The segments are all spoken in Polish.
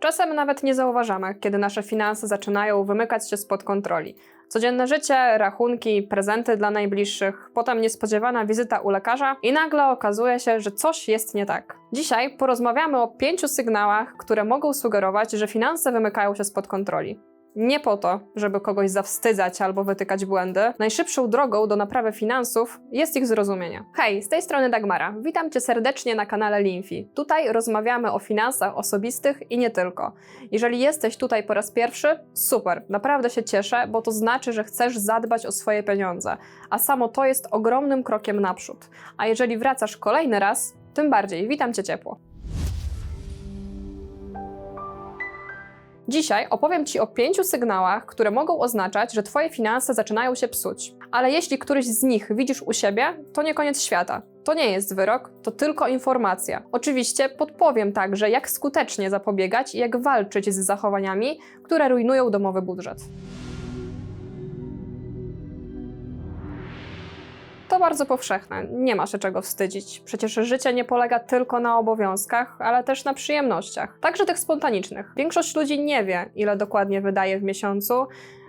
Czasem nawet nie zauważamy, kiedy nasze finanse zaczynają wymykać się spod kontroli. Codzienne życie, rachunki, prezenty dla najbliższych, potem niespodziewana wizyta u lekarza i nagle okazuje się, że coś jest nie tak. Dzisiaj porozmawiamy o pięciu sygnałach, które mogą sugerować, że finanse wymykają się spod kontroli. Nie po to, żeby kogoś zawstydzać albo wytykać błędy. Najszybszą drogą do naprawy finansów jest ich zrozumienie. Hej, z tej strony Dagmara. Witam Cię serdecznie na kanale Limfi. Tutaj rozmawiamy o finansach osobistych i nie tylko. Jeżeli jesteś tutaj po raz pierwszy, super, naprawdę się cieszę, bo to znaczy, że chcesz zadbać o swoje pieniądze, a samo to jest ogromnym krokiem naprzód. A jeżeli wracasz kolejny raz, tym bardziej witam Cię ciepło. Dzisiaj opowiem Ci o pięciu sygnałach, które mogą oznaczać, że Twoje finanse zaczynają się psuć. Ale jeśli któryś z nich widzisz u siebie, to nie koniec świata. To nie jest wyrok, to tylko informacja. Oczywiście podpowiem także, jak skutecznie zapobiegać i jak walczyć z zachowaniami, które rujnują domowy budżet. Bardzo powszechne, nie ma się czego wstydzić. Przecież życie nie polega tylko na obowiązkach, ale też na przyjemnościach, także tych spontanicznych. Większość ludzi nie wie, ile dokładnie wydaje w miesiącu,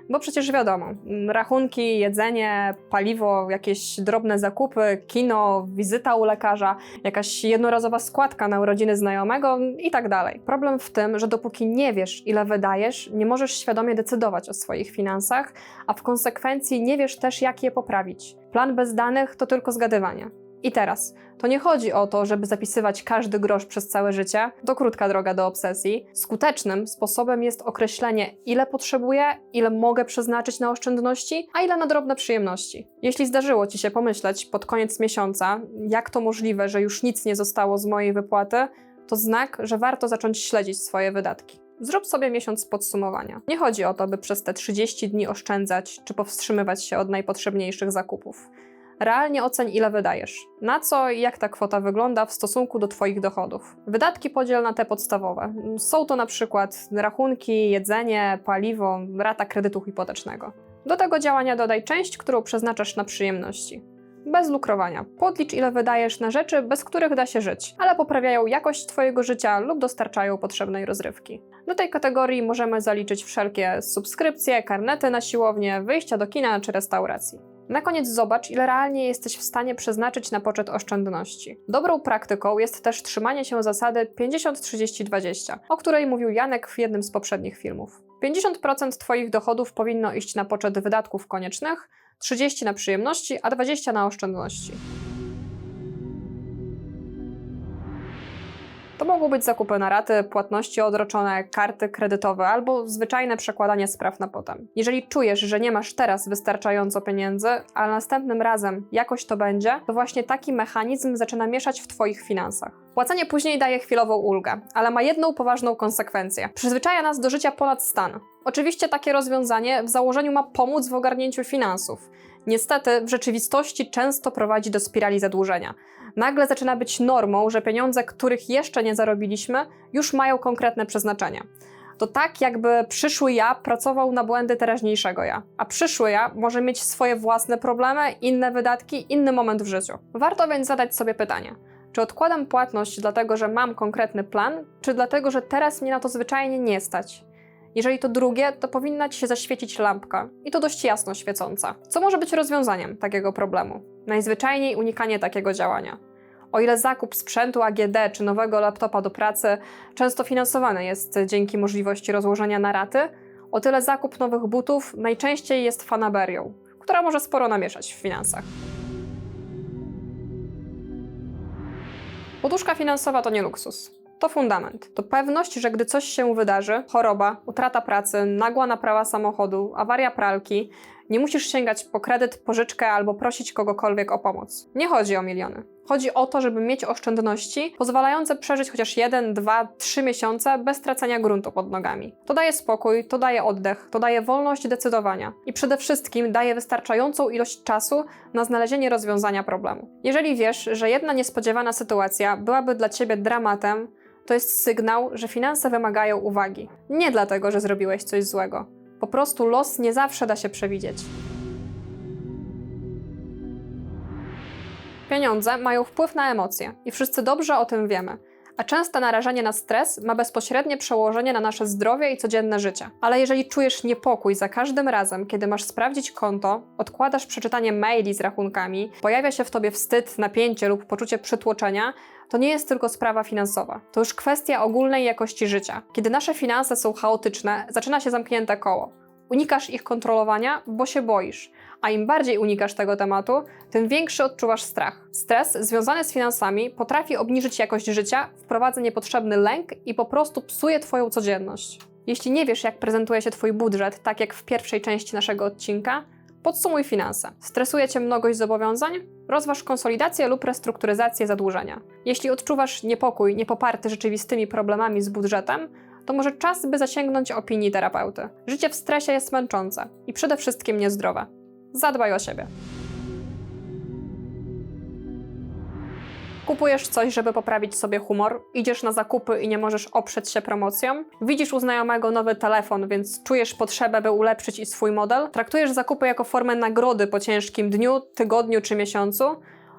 bo przecież wiadomo, mm, rachunki, jedzenie, paliwo, jakieś drobne zakupy, kino, wizyta u lekarza, jakaś jednorazowa składka na urodziny znajomego i tak dalej. Problem w tym, że dopóki nie wiesz, ile wydajesz, nie możesz świadomie decydować o swoich finansach, a w konsekwencji nie wiesz też, jak je poprawić. Plan bez danych to tylko zgadywanie. I teraz, to nie chodzi o to, żeby zapisywać każdy grosz przez całe życie, to krótka droga do obsesji. Skutecznym sposobem jest określenie, ile potrzebuję, ile mogę przeznaczyć na oszczędności, a ile na drobne przyjemności. Jeśli zdarzyło Ci się pomyśleć pod koniec miesiąca, jak to możliwe, że już nic nie zostało z mojej wypłaty, to znak, że warto zacząć śledzić swoje wydatki. Zrób sobie miesiąc podsumowania. Nie chodzi o to, by przez te 30 dni oszczędzać czy powstrzymywać się od najpotrzebniejszych zakupów. Realnie oceń, ile wydajesz. Na co i jak ta kwota wygląda w stosunku do Twoich dochodów. Wydatki podziel na te podstawowe. Są to na przykład rachunki, jedzenie, paliwo, rata kredytu hipotecznego. Do tego działania dodaj część, którą przeznaczasz na przyjemności. Bez lukrowania. Podlicz, ile wydajesz na rzeczy, bez których da się żyć, ale poprawiają jakość Twojego życia lub dostarczają potrzebnej rozrywki. Do tej kategorii możemy zaliczyć wszelkie subskrypcje, karnety na siłownię, wyjścia do kina czy restauracji. Na koniec zobacz, ile realnie jesteś w stanie przeznaczyć na poczet oszczędności. Dobrą praktyką jest też trzymanie się zasady 50-30-20, o której mówił Janek w jednym z poprzednich filmów. 50% Twoich dochodów powinno iść na poczet wydatków koniecznych, 30 na przyjemności, a 20 na oszczędności. To mogą być zakupy na raty, płatności odroczone, karty kredytowe albo zwyczajne przekładanie spraw na potem. Jeżeli czujesz, że nie masz teraz wystarczająco pieniędzy, a następnym razem jakoś to będzie, to właśnie taki mechanizm zaczyna mieszać w Twoich finansach. Płacenie później daje chwilową ulgę, ale ma jedną poważną konsekwencję. Przyzwyczaja nas do życia ponad stan. Oczywiście takie rozwiązanie w założeniu ma pomóc w ogarnięciu finansów. Niestety, w rzeczywistości często prowadzi do spirali zadłużenia. Nagle zaczyna być normą, że pieniądze, których jeszcze nie zarobiliśmy, już mają konkretne przeznaczenie. To tak, jakby przyszły ja pracował na błędy teraźniejszego ja, a przyszły ja może mieć swoje własne problemy, inne wydatki, inny moment w życiu. Warto więc zadać sobie pytanie. Czy odkładam płatność dlatego, że mam konkretny plan, czy dlatego, że teraz mnie na to zwyczajnie nie stać? Jeżeli to drugie, to powinna ci się zaświecić lampka i to dość jasno świecąca. Co może być rozwiązaniem takiego problemu? Najzwyczajniej unikanie takiego działania. O ile zakup sprzętu AGD czy nowego laptopa do pracy często finansowany jest dzięki możliwości rozłożenia na raty, o tyle zakup nowych butów najczęściej jest fanaberią, która może sporo namieszać w finansach. Poduszka finansowa to nie luksus. To fundament. To pewność, że gdy coś się wydarzy choroba, utrata pracy, nagła naprawa samochodu, awaria pralki nie musisz sięgać po kredyt, pożyczkę albo prosić kogokolwiek o pomoc. Nie chodzi o miliony. Chodzi o to, żeby mieć oszczędności pozwalające przeżyć chociaż jeden, dwa, trzy miesiące bez tracenia gruntu pod nogami. To daje spokój, to daje oddech, to daje wolność decydowania i przede wszystkim daje wystarczającą ilość czasu na znalezienie rozwiązania problemu. Jeżeli wiesz, że jedna niespodziewana sytuacja byłaby dla ciebie dramatem, to jest sygnał, że finanse wymagają uwagi. Nie dlatego, że zrobiłeś coś złego. Po prostu los nie zawsze da się przewidzieć. Pieniądze mają wpływ na emocje i wszyscy dobrze o tym wiemy. A częste narażenie na stres ma bezpośrednie przełożenie na nasze zdrowie i codzienne życie. Ale jeżeli czujesz niepokój za każdym razem, kiedy masz sprawdzić konto, odkładasz przeczytanie maili z rachunkami, pojawia się w tobie wstyd, napięcie lub poczucie przytłoczenia, to nie jest tylko sprawa finansowa. To już kwestia ogólnej jakości życia. Kiedy nasze finanse są chaotyczne, zaczyna się zamknięte koło. Unikasz ich kontrolowania, bo się boisz. A im bardziej unikasz tego tematu, tym większy odczuwasz strach. Stres związany z finansami potrafi obniżyć jakość życia, wprowadza niepotrzebny lęk i po prostu psuje Twoją codzienność. Jeśli nie wiesz, jak prezentuje się Twój budżet, tak jak w pierwszej części naszego odcinka, podsumuj finanse. Stresuje Cię mnogość zobowiązań? Rozważ konsolidację lub restrukturyzację zadłużenia. Jeśli odczuwasz niepokój niepoparty rzeczywistymi problemami z budżetem, to może czas, by zasięgnąć opinii terapeuty. Życie w stresie jest męczące i przede wszystkim niezdrowe. Zadbaj o siebie. Kupujesz coś, żeby poprawić sobie humor, idziesz na zakupy i nie możesz oprzeć się promocjom, widzisz u znajomego nowy telefon, więc czujesz potrzebę, by ulepszyć i swój model, traktujesz zakupy jako formę nagrody po ciężkim dniu, tygodniu czy miesiącu.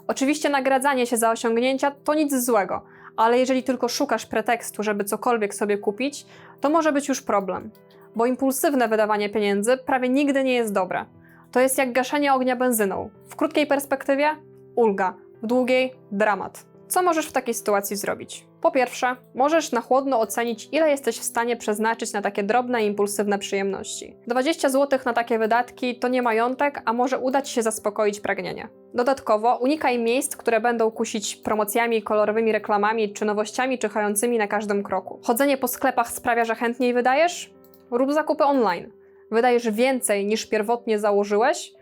Oczywiście nagradzanie się za osiągnięcia to nic złego, ale jeżeli tylko szukasz pretekstu, żeby cokolwiek sobie kupić, to może być już problem, bo impulsywne wydawanie pieniędzy prawie nigdy nie jest dobre. To jest jak gaszenie ognia benzyną. W krótkiej perspektywie ulga, w długiej dramat. Co możesz w takiej sytuacji zrobić? Po pierwsze, możesz na chłodno ocenić, ile jesteś w stanie przeznaczyć na takie drobne, impulsywne przyjemności. 20 zł na takie wydatki to nie majątek, a może udać się zaspokoić pragnienie. Dodatkowo unikaj miejsc, które będą kusić promocjami, kolorowymi reklamami czy nowościami czyhającymi na każdym kroku. Chodzenie po sklepach sprawia, że chętniej wydajesz? Rób zakupy online. Wydajesz więcej niż pierwotnie założyłeś?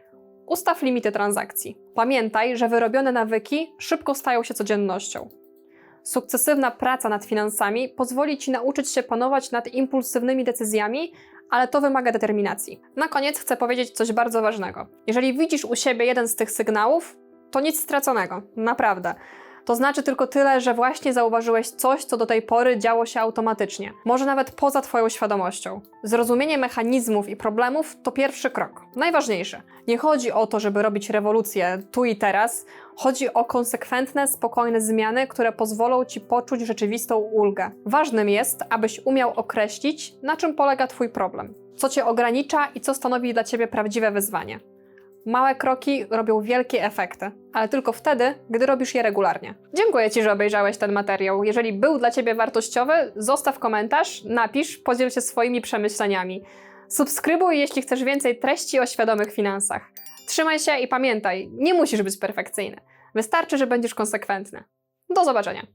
Ustaw limity transakcji. Pamiętaj, że wyrobione nawyki szybko stają się codziennością. Sukcesywna praca nad finansami pozwoli Ci nauczyć się panować nad impulsywnymi decyzjami, ale to wymaga determinacji. Na koniec chcę powiedzieć coś bardzo ważnego. Jeżeli widzisz u siebie jeden z tych sygnałów, to nic straconego, naprawdę. To znaczy tylko tyle, że właśnie zauważyłeś coś, co do tej pory działo się automatycznie, może nawet poza Twoją świadomością. Zrozumienie mechanizmów i problemów to pierwszy krok. Najważniejsze. Nie chodzi o to, żeby robić rewolucję tu i teraz, chodzi o konsekwentne, spokojne zmiany, które pozwolą Ci poczuć rzeczywistą ulgę. Ważnym jest, abyś umiał określić, na czym polega Twój problem, co Cię ogranicza i co stanowi dla Ciebie prawdziwe wyzwanie. Małe kroki robią wielkie efekty, ale tylko wtedy, gdy robisz je regularnie. Dziękuję Ci, że obejrzałeś ten materiał. Jeżeli był dla Ciebie wartościowy, zostaw komentarz, napisz, podziel się swoimi przemyśleniami. Subskrybuj, jeśli chcesz więcej treści o świadomych finansach. Trzymaj się i pamiętaj, nie musisz być perfekcyjny. Wystarczy, że będziesz konsekwentny. Do zobaczenia.